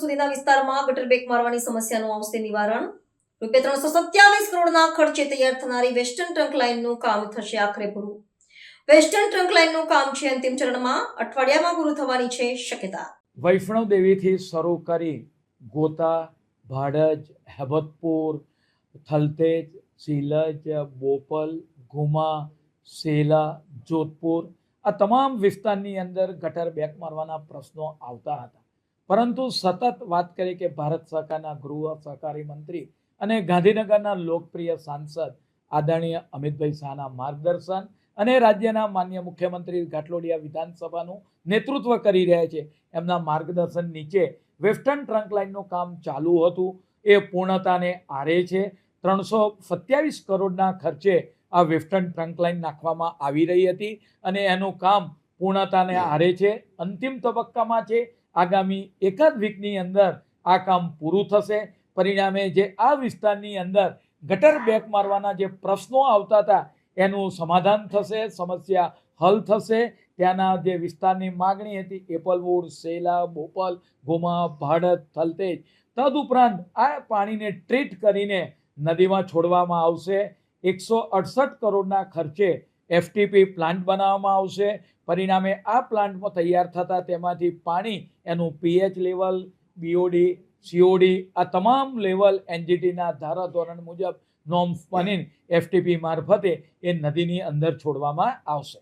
સુધીના વિસ્તારમાં ગટર બેક મારવાની સમસ્યાનું આવશે નિવારણ. રૂપિયા ત્રણસો સત્યાવીસ કરોડના ખર્ચે તૈયાર થનારી વેસ્ટર્ન ટ્રંક લાઇનનું કામ થશે આખરે પૂરું. વેસ્ટર્ન ટ્રંક લાઇનનું કામ છે અંતિમ ચરણમાં, અઠવાડિયામાં પૂરું થવાની છે શક્યતા. વૈષ્ણવ દેવીથી શરૂ કરી ગોતા, ભાડજ, હેબતપુર, થલતેજ સિલજ બોપલ, ઘુમા, સેલા, જોધપુર આ તમામ વિસ્તારની અંદર ગટર બેક મારવાના પ્રશ્નો આવતા હતા. પરંતુ સતત વાત કરીએ કે ભારત સરકારના ગૃહ સહકારી મંત્રી અને ગાંધીનગરના લોકપ્રિય સાંસદ આદરણીય અમિતભાઈ શાહના માર્ગદર્શન અને રાજ્યના માન્ય મુખ્યમંત્રી ઘાટલોડિયા વિધાનસભાનું નેતૃત્વ કરી રહ્યા છે. એમના માર્ગદર્શન નીચે વેસ્ટર્ન ટ્રંક લાઇનનું કામ ચાલુ હતું. એ પૂર્ણતાને આરે છે. ત્રણસો સત્યાવીસ કરોડના ખર્ચે આ વેસ્ટર્ન ટ્રંક લાઇન નાખવામાં આવી રહી હતી અને એનું કામ પૂર્ણતાને આરે છે. અંતિમ તબક્કામાં છે. આગામી એકાદ વીકની અંદર આ કામ પૂરું થશે. પરિણામે જે આ વિસ્તારની અંદર ગટર બેક મારવાના જે પ્રશ્નો આવતા હતા એનું સમાધાન થશે, સમસ્યા હલ થશે. ત્યાંના જે વિસ્તારની માગણી હતી, એપલવુડ, સેલા, બોપલ, ગોમા, ભાડત, થલતેજ તદુપરાંત આ પાણીને ટ્રીટ કરીને નદીમાં છોડવામાં આવશે. એકસો અડસઠ કરોડના ખર્ચે એફટીપી પ્લાન્ટ બનાવવામાં આવશે. પરિણામે આ પ્લાન્ટમાં તૈયાર થતાં તેમાંથી પાણી, એનું પીએચ લેવલ બીઓડી સીઓડી આ તમામ લેવલ એનજીટીના ધારાધોરણ મુજબ નોમ્સ બનીને એફટીપી મારફતે એ નદીની અંદર છોડવામાં આવશે.